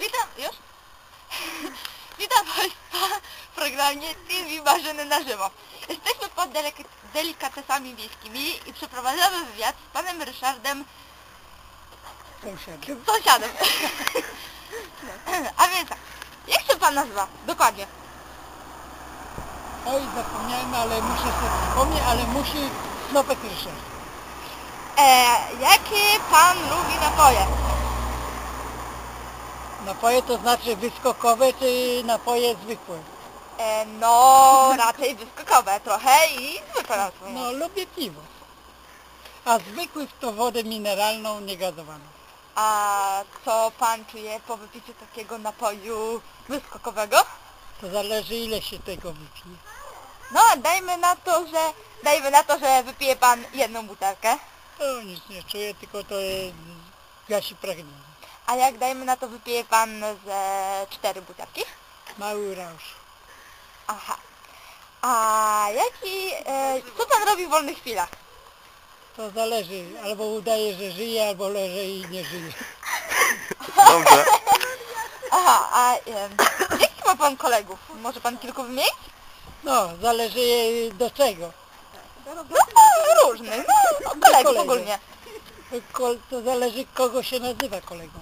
Witam, już? Witam Państwa w programie TV Marzeny na żywo. Jesteśmy pod delek- delikatesami wiejskimi i przeprowadzamy wywiad z panem Ryszardem, Sąsiadem. sąsiadem. A więc tak, jak się pan nazywa? Dokładnie. Oj, zapomniałem, ale muszę sobie przypomnieć, ale musi Snopek Ryszard. E, jakie pan lubi napoje? Napoje to znaczy wyskokowe, czy napoje zwykłe? E, no, raczej wyskokowe trochę i zwykłe napoje. No, lubię piwo. A zwykłych to wodę mineralną, niegazowaną. A co pan czuje po wypiciu takiego napoju wyskokowego? To zależy ile się tego wypije. No, dajmy na to, że dajmy na to, że wypije pan jedną butelkę. To nic nie czuję, tylko to jest, gasi pragnienie. A jak dajmy na to wypije pan ze cztery butelki? Mały rausz. Aha. A jaki, e, co pan robi w wolnych chwilach? To zależy, albo udaje, że żyje, albo leży i nie żyje. Dobrze. Aha, a e, jakich ma pan kolegów? Może pan kilku wymienić? No, zależy do czego. No to różnych, no kolegów kolegów. ogólnie. Ko- To zależy kogo się nazywa kolegą.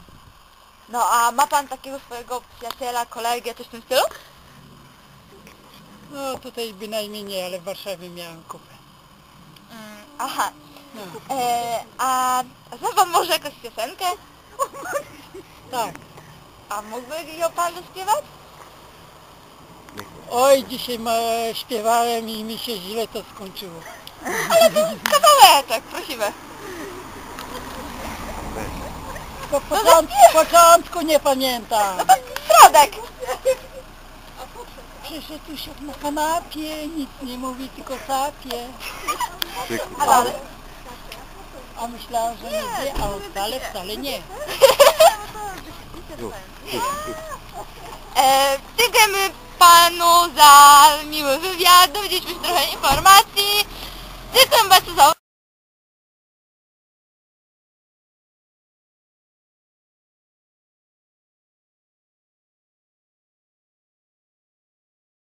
No a ma pan takiego swojego przyjaciela, kolegę, coś w tym stylu? No tutaj bynajmniej nie, ale w Warszawie miałem kupę. Mm, aha. No, E, a zna pan może jakąś piosenkę? tak. A mógłby ją pan zaśpiewać? Oj, dzisiaj ma, śpiewałem i mi się źle to skończyło. Kawałeczek, prosimy. Po początku, początku nie pamiętam. Środek! Przyszedł tu się na kanapie, nic nie mówi, tylko sapie. A dalej? A myślałem, że nie wie, a wcale, wcale nie. E, dziękujemy panu za miły wywiad, dowiedzieliśmy się trochę informacji. Dziękujemy